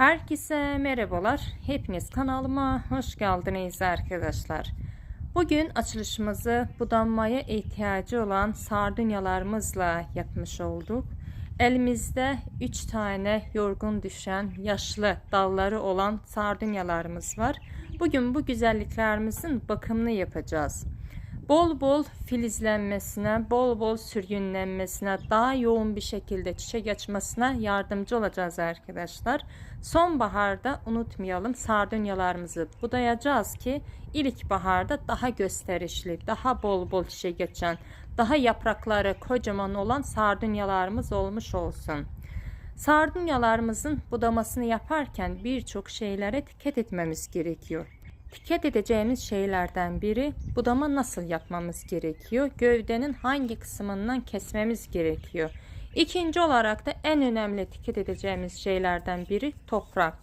Herkese merhabalar. Hepiniz kanalıma hoş geldiniz arkadaşlar. Bugün açılışımızı budanmaya ihtiyacı olan sardunyalarımızla yapmış olduk. Elimizde 3 tane yorgun düşen yaşlı dalları olan sardunyalarımız var. Bugün bu güzelliklerimizin bakımını yapacağız. Bol bol filizlenmesine, bol bol sürgünlenmesine, daha yoğun bir şekilde çiçek açmasına yardımcı olacağız arkadaşlar. Sonbaharda unutmayalım sardunyalarımızı budayacağız ki ilkbaharda daha gösterişli, daha bol bol çiçek açan, daha yaprakları kocaman olan sardunyalarımız olmuş olsun. Sardunyalarımızın budamasını yaparken birçok şeylere dikkat etmemiz gerekiyor. Dikkat edeceğimiz şeylerden biri budama nasıl yapmamız gerekiyor? Gövdenin hangi kısmından kesmemiz gerekiyor? İkinci olarak da en önemli dikkat edeceğimiz şeylerden biri toprak.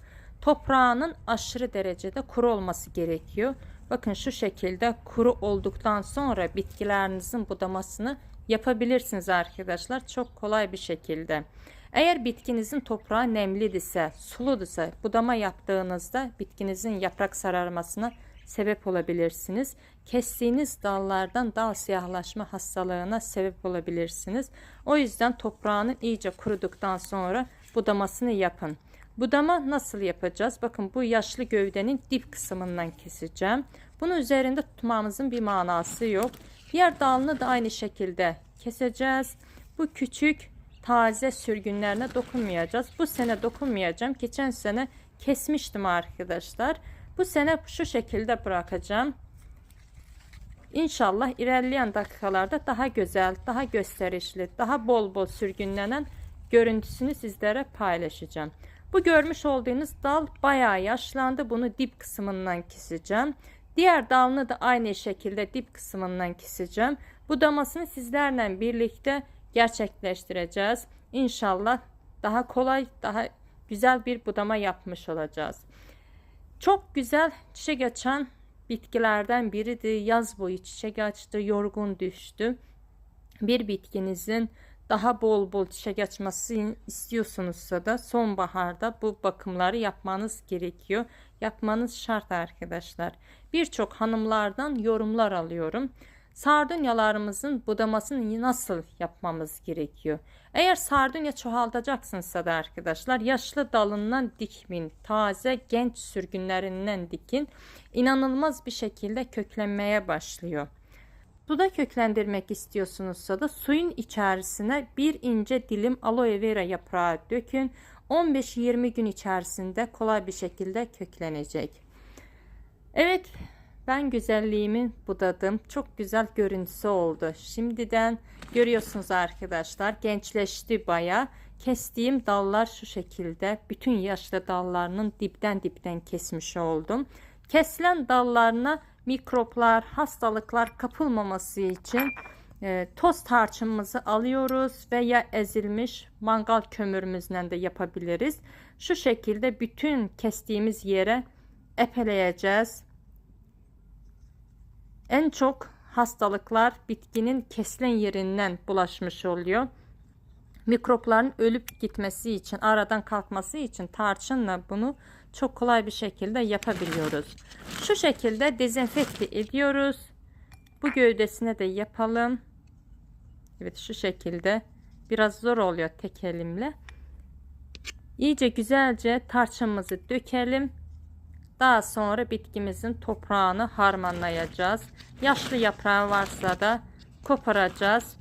Toprağının aşırı derecede kuru olması gerekiyor. Bakın şu şekilde kuru olduktan sonra bitkilerinizin budamasını yapabilirsiniz arkadaşlar. Çok kolay bir şekilde. Eğer bitkinizin toprağı nemliyse, suluduysa budama yaptığınızda bitkinizin yaprak sararmasına sebep olabilirsiniz. Kestiğiniz dallardan dal siyahlaşma hastalığına sebep olabilirsiniz. O yüzden toprağının iyice kuruduktan sonra budamasını yapın. Budama nasıl yapacağız? Bakın bu yaşlı gövdenin dip kısmından keseceğim. Bunun üzerinde tutmamızın bir manası yok. Diğer dalını da aynı şekilde keseceğiz. Bu küçük taze sürgünlerine dokunmayacağız. Bu sene dokunmayacağım. Geçen sene kesmiştim arkadaşlar. Bu sene şu şekilde bırakacağım. İnşallah ilerleyen dakikalarda daha güzel, daha gösterişli, daha bol bol sürgünlenen görüntüsünü sizlere paylaşacağım. Bu görmüş olduğunuz dal bayağı yaşlandı. Bunu dip kısmından keseceğim. Diğer dalını da aynı şekilde dip kısmından keseceğim. Budamasını sizlerle birlikte gerçekleştireceğiz. İnşallah daha kolay, daha güzel bir budama yapmış olacağız. Çok güzel çiçek açan bitkilerden biridir. Yaz boyu çiçek açtı, yorgun düştü. Bir bitkinizin daha bol bol çiçek açması istiyorsunuzsa da sonbaharda bu bakımları yapmanız gerekiyor. Yapmanız şart arkadaşlar. Birçok hanımlardan yorumlar alıyorum. Sardunyalarımızın budamasını nasıl yapmamız gerekiyor? Eğer sardunya çoğaltacaksınızsa da arkadaşlar yaşlı dalından dikmin, taze genç sürgünlerinden dikin. İnanılmaz bir şekilde köklenmeye başlıyor. Suda köklendirmek istiyorsunuzsa da suyun içerisine bir ince dilim aloe vera yaprağı dökün. 15-20 gün içerisinde kolay bir şekilde köklenecek. Evet ben güzelliğimi budadım. Çok güzel görüntüsü oldu. Şimdiden görüyorsunuz arkadaşlar gençleşti baya. Kestiğim dallar şu şekilde. Bütün yaşlı dallarının dipten dipten kesmiş oldum. Kesilen dallarına mikroplar, hastalıklar kapılmaması için e, toz tarçınımızı alıyoruz veya ezilmiş mangal kömürümüzle de yapabiliriz. Şu şekilde bütün kestiğimiz yere epeleyeceğiz. En çok hastalıklar bitkinin kesilen yerinden bulaşmış oluyor. Mikropların ölüp gitmesi için, aradan kalkması için tarçınla bunu çok kolay bir şekilde yapabiliyoruz. Şu şekilde dezenfekte ediyoruz. Bu gövdesine de yapalım. Evet şu şekilde. Biraz zor oluyor tek elimle. İyice güzelce tarçınımızı dökelim. Daha sonra bitkimizin toprağını harmanlayacağız. Yaşlı yaprağı varsa da koparacağız.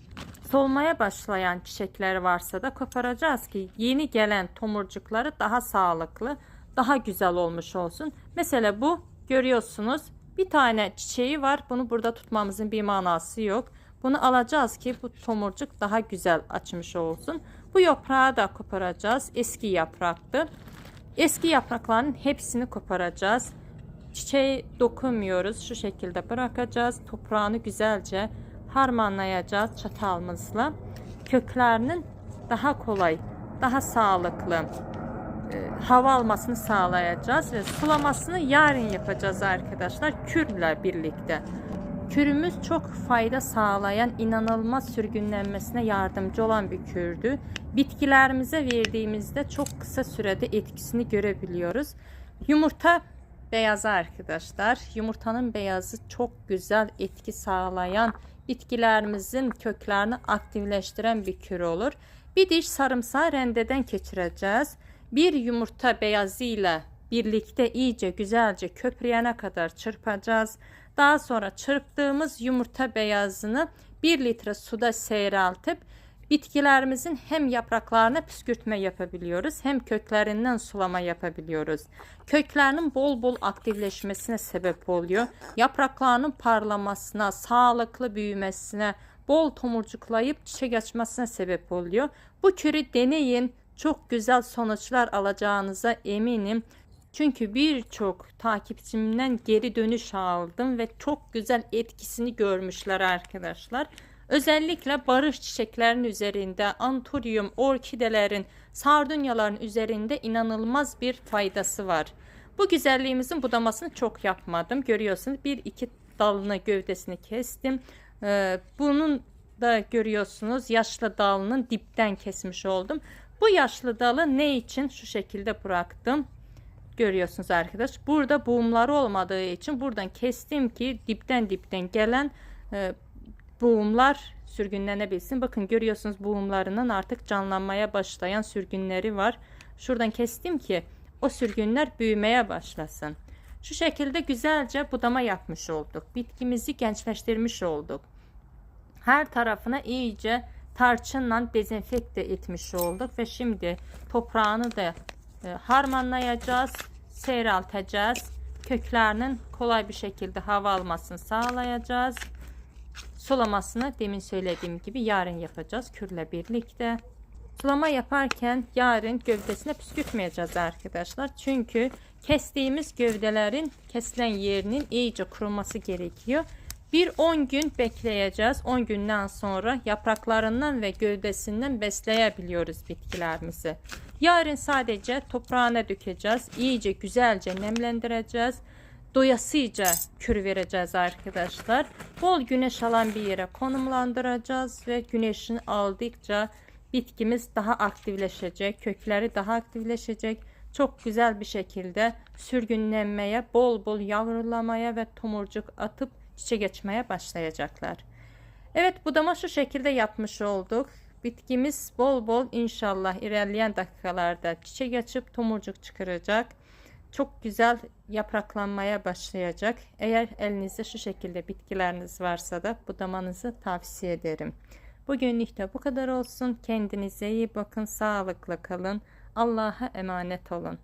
Solmaya başlayan çiçekler varsa da koparacağız ki yeni gelen tomurcukları daha sağlıklı, daha güzel olmuş olsun. Mesela bu görüyorsunuz bir tane çiçeği var. Bunu burada tutmamızın bir manası yok. Bunu alacağız ki bu tomurcuk daha güzel açmış olsun. Bu yaprağı da koparacağız. Eski yapraktı. Eski yaprakların hepsini koparacağız. Çiçeği dokunmuyoruz. Şu şekilde bırakacağız. Toprağını güzelce harmanlayacağız çatalımızla. Köklerinin daha kolay, daha sağlıklı e, hava almasını sağlayacağız ve sulamasını yarın yapacağız arkadaşlar kürle birlikte. Kürümüz çok fayda sağlayan, inanılmaz sürgünlenmesine yardımcı olan bir kürdü. Bitkilerimize verdiğimizde çok kısa sürede etkisini görebiliyoruz. Yumurta beyazı arkadaşlar. Yumurtanın beyazı çok güzel etki sağlayan bitkilerimizin köklerini aktifleştiren bir kür olur. Bir diş sarımsağı rendeden geçireceğiz. Bir yumurta beyazıyla birlikte iyice güzelce köprüyene kadar çırpacağız. Daha sonra çırptığımız yumurta beyazını 1 litre suda seyreltip bitkilerimizin hem yapraklarına püskürtme yapabiliyoruz hem köklerinden sulama yapabiliyoruz. Köklerinin bol bol aktifleşmesine sebep oluyor. Yapraklarının parlamasına, sağlıklı büyümesine, bol tomurcuklayıp çiçek açmasına sebep oluyor. Bu kürü deneyin. Çok güzel sonuçlar alacağınıza eminim. Çünkü birçok takipçimden geri dönüş aldım ve çok güzel etkisini görmüşler arkadaşlar. Özellikle barış çiçeklerin üzerinde, anturyum, orkidelerin, sardunyaların üzerinde inanılmaz bir faydası var. Bu güzelliğimizin budamasını çok yapmadım. Görüyorsunuz bir iki dalını gövdesini kestim. Ee, bunun da görüyorsunuz yaşlı dalının dipten kesmiş oldum. Bu yaşlı dalı ne için şu şekilde bıraktım? Görüyorsunuz arkadaş. Burada buğumları olmadığı için buradan kestim ki dipten dipten gelen e, buğumlar sürgünlenebilsin. Bakın görüyorsunuz buğumlarının artık canlanmaya başlayan sürgünleri var. Şuradan kestim ki o sürgünler büyümeye başlasın. Şu şekilde güzelce budama yapmış olduk. Bitkimizi gençleştirmiş olduk. Her tarafına iyice tarçınla dezenfekte etmiş olduk ve şimdi toprağını da e, harmanlayacağız, seyrelteceğiz. Köklerinin kolay bir şekilde hava almasını sağlayacağız. Sulamasını demin söylediğim gibi yarın yapacağız kürle birlikte. Sulama yaparken yarın gövdesine püskürtmeyeceğiz arkadaşlar. Çünkü kestiğimiz gövdelerin kesilen yerinin iyice kuruması gerekiyor. Bir 10 gün bekleyeceğiz. 10 günden sonra yapraklarından ve gövdesinden besleyebiliyoruz bitkilerimizi. Yarın sadece toprağına dökeceğiz. İyice güzelce nemlendireceğiz. Doyasıca kür vereceğiz arkadaşlar. Bol güneş alan bir yere konumlandıracağız ve güneşin aldıkça bitkimiz daha aktifleşecek. Kökleri daha aktifleşecek. Çok güzel bir şekilde sürgünlenmeye, bol bol yavrulamaya ve tomurcuk atıp çiçek açmaya başlayacaklar. Evet budama şu şekilde yapmış olduk. Bitkimiz bol bol inşallah ilerleyen dakikalarda çiçek açıp tomurcuk çıkaracak. Çok güzel yapraklanmaya başlayacak. Eğer elinizde şu şekilde bitkileriniz varsa da budamanızı tavsiye ederim. Bugünlük de bu kadar olsun. Kendinize iyi bakın. Sağlıklı kalın. Allah'a emanet olun.